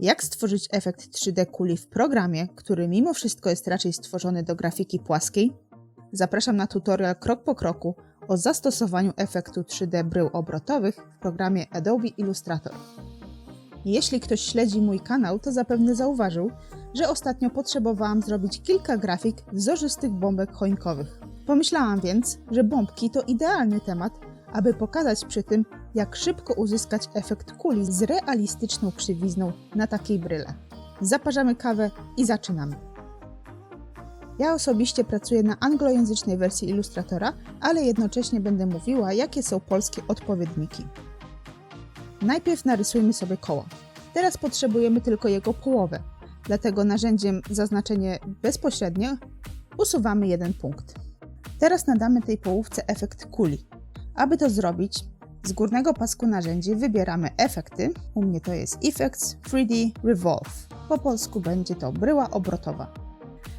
Jak stworzyć efekt 3D kuli w programie, który mimo wszystko jest raczej stworzony do grafiki płaskiej? Zapraszam na tutorial krok po kroku o zastosowaniu efektu 3D brył obrotowych w programie Adobe Illustrator. Jeśli ktoś śledzi mój kanał, to zapewne zauważył, że ostatnio potrzebowałam zrobić kilka grafik wzorzystych bombek choinkowych. Pomyślałam więc, że bombki to idealny temat, aby pokazać przy tym, jak szybko uzyskać efekt kuli z realistyczną krzywizną na takiej bryle. Zaparzamy kawę i zaczynamy. Ja osobiście pracuję na anglojęzycznej wersji Illustratora, ale jednocześnie będę mówiła, jakie są polskie odpowiedniki. Najpierw narysujmy sobie koło. Teraz potrzebujemy tylko jego połowę, dlatego narzędziem zaznaczenie bezpośrednie usuwamy jeden punkt. Teraz nadamy tej połówce efekt kuli. Aby to zrobić, z górnego pasku narzędzi wybieramy efekty. U mnie to jest Effects 3D Revolve. Po polsku będzie to bryła obrotowa.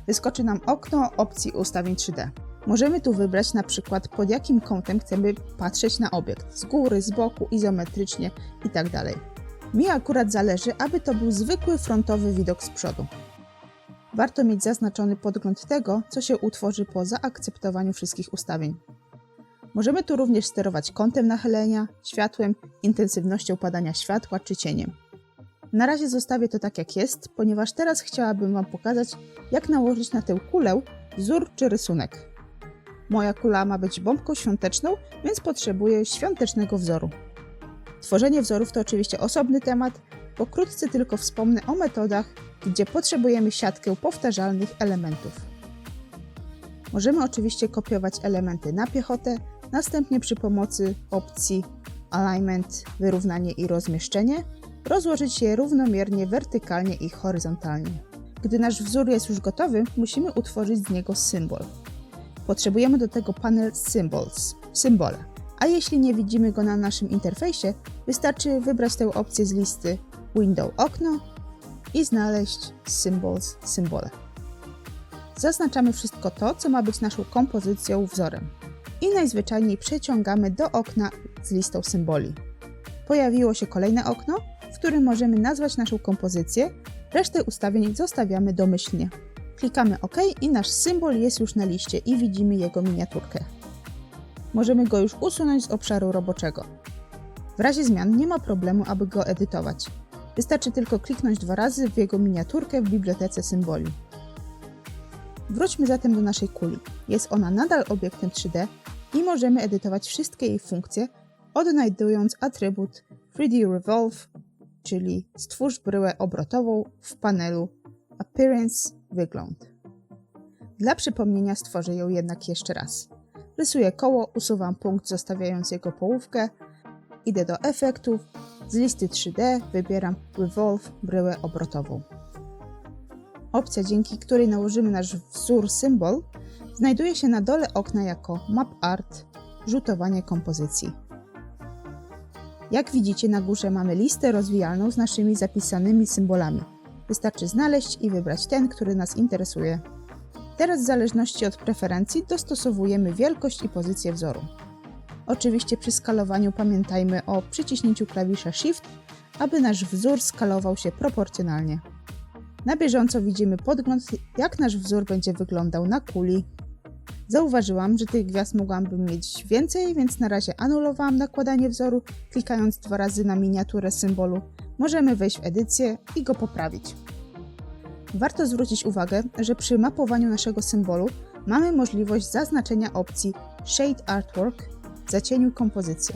Wyskoczy nam okno opcji ustawień 3D. Możemy tu wybrać na przykład pod jakim kątem chcemy patrzeć na obiekt. Z góry, z boku, izometrycznie itd. Mi akurat zależy, aby to był zwykły frontowy widok z przodu. Warto mieć zaznaczony podgląd tego, co się utworzy po zaakceptowaniu wszystkich ustawień. Możemy tu również sterować kątem nachylenia, światłem, intensywnością padania światła czy cieniem. Na razie zostawię to tak jak jest, ponieważ teraz chciałabym Wam pokazać, jak nałożyć na tę kulę wzór czy rysunek. Moja kula ma być bombką świąteczną, więc potrzebuję świątecznego wzoru. Tworzenie wzorów to oczywiście osobny temat, pokrótce tylko wspomnę o metodach, gdzie potrzebujemy siatkę powtarzalnych elementów. Możemy oczywiście kopiować elementy na piechotę, następnie przy pomocy opcji Alignment, wyrównanie i rozmieszczenie rozłożyć je równomiernie wertykalnie i horyzontalnie. Gdy nasz wzór jest już gotowy, musimy utworzyć z niego symbol. Potrzebujemy do tego panel Symbols, symbole. A jeśli nie widzimy go na naszym interfejsie, wystarczy wybrać tę opcję z listy Window okno i znaleźć Symbols symbole. Zaznaczamy wszystko to, co ma być naszą kompozycją wzorem i najzwyczajniej przeciągamy do okna z listą symboli. Pojawiło się kolejne okno, w którym możemy nazwać naszą kompozycję, resztę ustawień zostawiamy domyślnie. Klikamy OK i nasz symbol jest już na liście i widzimy jego miniaturkę. Możemy go już usunąć z obszaru roboczego. W razie zmian nie ma problemu, aby go edytować. Wystarczy tylko kliknąć dwa razy w jego miniaturkę w bibliotece symboli. Wróćmy zatem do naszej kuli. Jest ona nadal obiektem 3D i możemy edytować wszystkie jej funkcje, odnajdując atrybut 3D Revolve, czyli stwórz bryłę obrotową w panelu Appearance Wygląd. Dla przypomnienia stworzę ją jednak jeszcze raz. Rysuję koło, usuwam punkt zostawiając jego połówkę, idę do efektów, z listy 3D wybieram Revolve bryłę obrotową. Opcja, dzięki której nałożymy nasz wzór symbol, znajduje się na dole okna jako Map Art, rzutowanie kompozycji. Jak widzicie na górze mamy listę rozwijalną z naszymi zapisanymi symbolami. Wystarczy znaleźć i wybrać ten, który nas interesuje. Teraz w zależności od preferencji dostosowujemy wielkość i pozycję wzoru. Oczywiście przy skalowaniu pamiętajmy o przyciśnięciu klawisza Shift, aby nasz wzór skalował się proporcjonalnie. Na bieżąco widzimy podgląd, jak nasz wzór będzie wyglądał na kuli. Zauważyłam, że tych gwiazd mogłabym mieć więcej, więc na razie anulowałam nakładanie wzoru, klikając dwa razy na miniaturę symbolu. Możemy wejść w edycję i go poprawić. Warto zwrócić uwagę, że przy mapowaniu naszego symbolu mamy możliwość zaznaczenia opcji Shade Artwork zacieniuj kompozycję.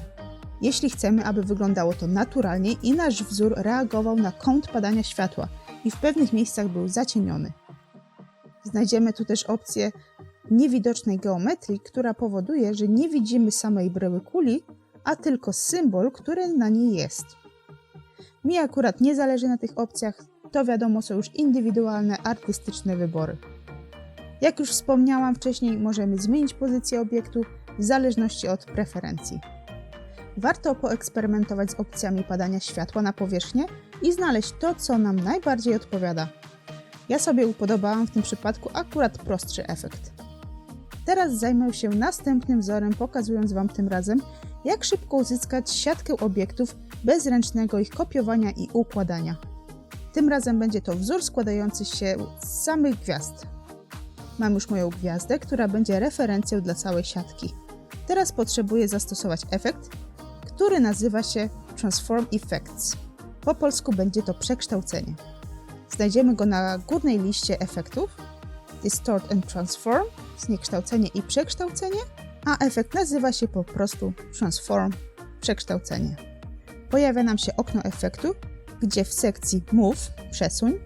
Jeśli chcemy, aby wyglądało to naturalnie i nasz wzór reagował na kąt padania światła i w pewnych miejscach był zacieniony. Znajdziemy tu też opcję niewidocznej geometrii, która powoduje, że nie widzimy samej bryły kuli, a tylko symbol, który na niej jest. Mi akurat nie zależy na tych opcjach, to wiadomo są już indywidualne, artystyczne wybory. Jak już wspomniałam wcześniej, możemy zmienić pozycję obiektu w zależności od preferencji. Warto poeksperymentować z opcjami padania światła na powierzchnię i znaleźć to, co nam najbardziej odpowiada. Ja sobie upodobałam w tym przypadku akurat prostszy efekt. Teraz zajmę się następnym wzorem, pokazując Wam tym razem, jak szybko uzyskać siatkę obiektów bez ręcznego ich kopiowania i układania. Tym razem będzie to wzór składający się z samych gwiazd. Mam już moją gwiazdę, która będzie referencją dla całej siatki. Teraz potrzebuję zastosować efekt, który nazywa się Transform Effects. Po polsku będzie to przekształcenie. Znajdziemy go na górnej liście efektów Distort and Transform, zniekształcenie i przekształcenie, a efekt nazywa się po prostu Transform, przekształcenie. Pojawia nam się okno efektu, gdzie w sekcji Move, przesuń,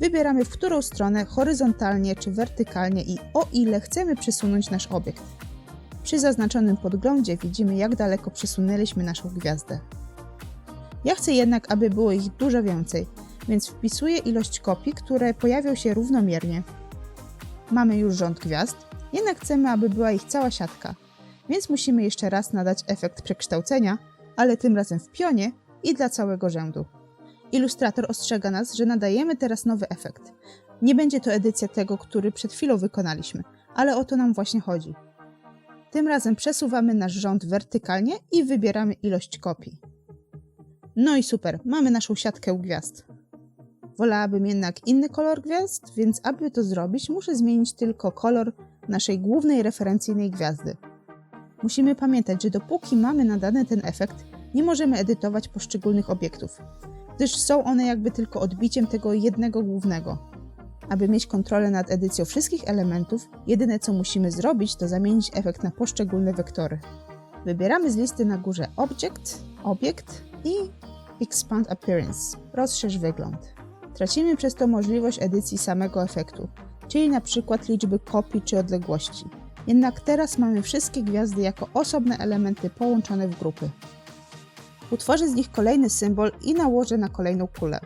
wybieramy w którą stronę horyzontalnie czy wertykalnie i o ile chcemy przesunąć nasz obiekt. Przy zaznaczonym podglądzie widzimy jak daleko przesunęliśmy naszą gwiazdę. Ja chcę jednak, aby było ich dużo więcej, więc wpisuję ilość kopii, które pojawią się równomiernie. Mamy już rząd gwiazd, jednak chcemy, aby była ich cała siatka, więc musimy jeszcze raz nadać efekt przekształcenia, ale tym razem w pionie i dla całego rzędu. Ilustrator ostrzega nas, że nadajemy teraz nowy efekt. Nie będzie to edycja tego, który przed chwilą wykonaliśmy, ale o to nam właśnie chodzi. Tym razem przesuwamy nasz rząd wertykalnie i wybieramy ilość kopii. No i super, mamy naszą siatkę gwiazd. Wolałabym jednak inny kolor gwiazd, więc aby to zrobić, muszę zmienić tylko kolor naszej głównej referencyjnej gwiazdy. Musimy pamiętać, że dopóki mamy nadany ten efekt, nie możemy edytować poszczególnych obiektów, gdyż są one jakby tylko odbiciem tego jednego głównego. Aby mieć kontrolę nad edycją wszystkich elementów, jedyne co musimy zrobić, to zamienić efekt na poszczególne wektory. Wybieramy z listy na górze Object, Obiekt i Expand Appearance, rozszerz wygląd. Tracimy przez to możliwość edycji samego efektu, czyli na przykład liczby kopii czy odległości. Jednak teraz mamy wszystkie gwiazdy jako osobne elementy połączone w grupy. Utworzę z nich kolejny symbol i nałożę na kolejną kulę.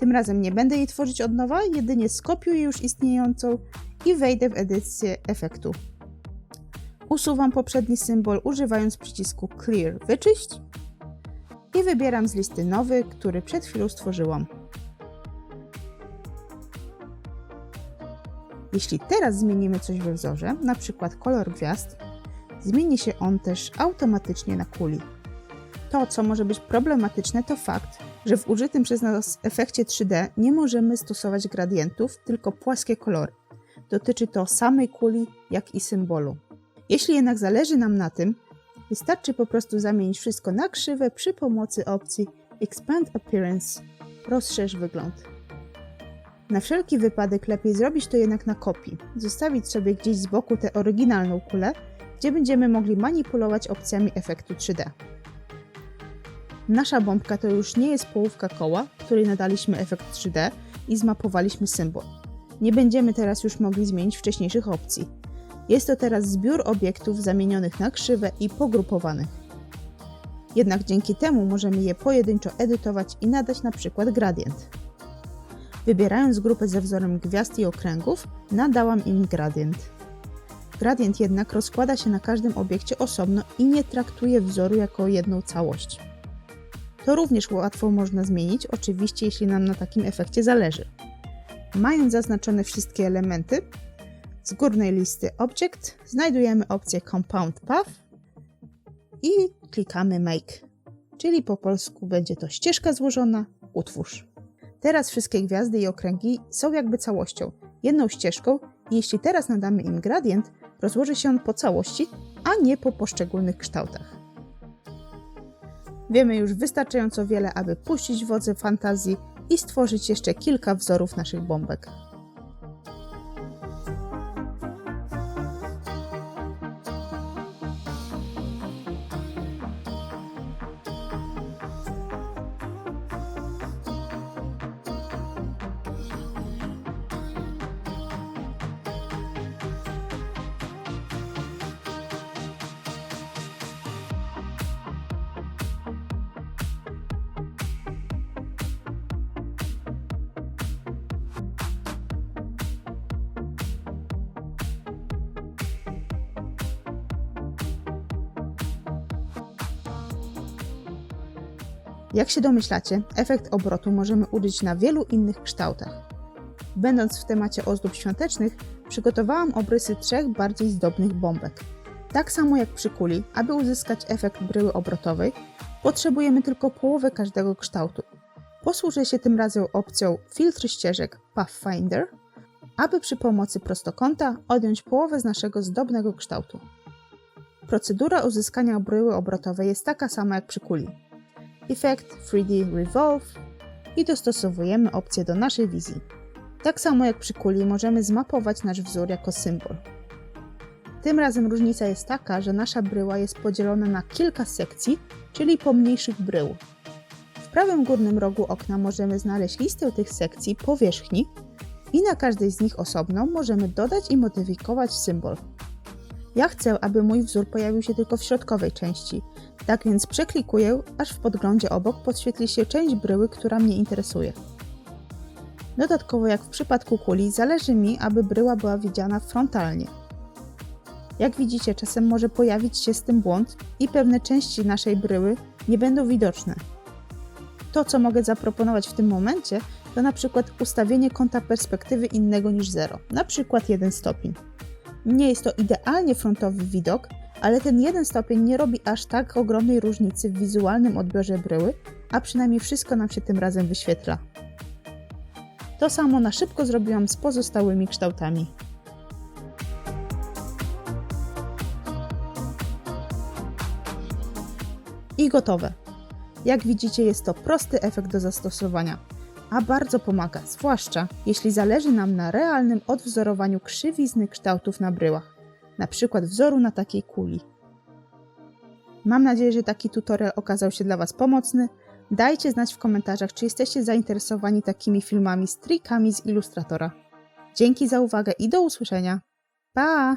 Tym razem nie będę jej tworzyć od nowa, jedynie skopiuję już istniejącą i wejdę w edycję efektu. Usuwam poprzedni symbol używając przycisku Clear Wyczyść i wybieram z listy nowy, który przed chwilą stworzyłam. Jeśli teraz zmienimy coś we wzorze, na przykład kolor gwiazd, zmieni się on też automatycznie na kuli. To, co może być problematyczne, to fakt, że w użytym przez nas efekcie 3D nie możemy stosować gradientów, tylko płaskie kolory. Dotyczy to samej kuli, jak i symbolu. Jeśli jednak zależy nam na tym, wystarczy po prostu zamienić wszystko na krzywe przy pomocy opcji Expand Appearance, rozszerz wygląd. Na wszelki wypadek lepiej zrobić to jednak na kopii, zostawić sobie gdzieś z boku tę oryginalną kulę, gdzie będziemy mogli manipulować opcjami efektu 3D. Nasza bombka to już nie jest połówka koła, której nadaliśmy efekt 3D i zmapowaliśmy symbol. Nie będziemy teraz już mogli zmienić wcześniejszych opcji. Jest to teraz zbiór obiektów zamienionych na krzywe i pogrupowanych. Jednak dzięki temu możemy je pojedynczo edytować i nadać na przykład gradient. Wybierając grupę ze wzorem gwiazd i okręgów, nadałam im gradient. Gradient jednak rozkłada się na każdym obiekcie osobno i nie traktuje wzoru jako jedną całość. To również łatwo można zmienić, oczywiście jeśli nam na takim efekcie zależy. Mając zaznaczone wszystkie elementy, z górnej listy Object znajdujemy opcję Compound Path i klikamy Make, czyli po polsku będzie to ścieżka złożona, utwórz. Teraz wszystkie gwiazdy i okręgi są jakby całością, jedną ścieżką i jeśli teraz nadamy im gradient, rozłoży się on po całości, a nie po poszczególnych kształtach. Wiemy już wystarczająco wiele, aby puścić wodze fantazji i stworzyć jeszcze kilka wzorów naszych bombek. Jak się domyślacie, efekt obrotu możemy użyć na wielu innych kształtach. Będąc w temacie ozdób świątecznych, przygotowałam obrysy trzech bardziej zdobnych bombek. Tak samo jak przy kuli, aby uzyskać efekt bryły obrotowej, potrzebujemy tylko połowę każdego kształtu. Posłużę się tym razem opcją Filtr ścieżek Pathfinder, aby przy pomocy prostokąta odjąć połowę z naszego zdobnego kształtu. Procedura uzyskania bryły obrotowej jest taka sama jak przy kuli. Effect 3D Revolve i dostosowujemy opcję do naszej wizji. Tak samo jak przy kuli możemy zmapować nasz wzór jako symbol. Tym razem różnica jest taka, że nasza bryła jest podzielona na kilka sekcji, czyli pomniejszych brył. W prawym górnym rogu okna możemy znaleźć listę tych sekcji powierzchni i na każdej z nich osobno możemy dodać i modyfikować symbol. Ja chcę, aby mój wzór pojawił się tylko w środkowej części, tak więc przeklikuję, aż w podglądzie obok podświetli się część bryły, która mnie interesuje. Dodatkowo, jak w przypadku kuli, zależy mi, aby bryła była widziana frontalnie. Jak widzicie, czasem może pojawić się z tym błąd i pewne części naszej bryły nie będą widoczne. To, co mogę zaproponować w tym momencie, to na przykład ustawienie kąta perspektywy innego niż 0, na przykład 1 stopień. Nie jest to idealnie frontowy widok, ale ten jeden stopień nie robi aż tak ogromnej różnicy w wizualnym odbiorze bryły, a przynajmniej wszystko nam się tym razem wyświetla. To samo na szybko zrobiłam z pozostałymi kształtami. I gotowe. Jak widzicie, jest to prosty efekt do zastosowania, a bardzo pomaga, zwłaszcza jeśli zależy nam na realnym odwzorowaniu krzywizny kształtów na bryłach, na przykład wzoru na takiej kuli. Mam nadzieję, że taki tutorial okazał się dla Was pomocny. Dajcie znać w komentarzach, czy jesteście zainteresowani takimi filmami z trikami z Illustratora. Dzięki za uwagę i do usłyszenia. Pa!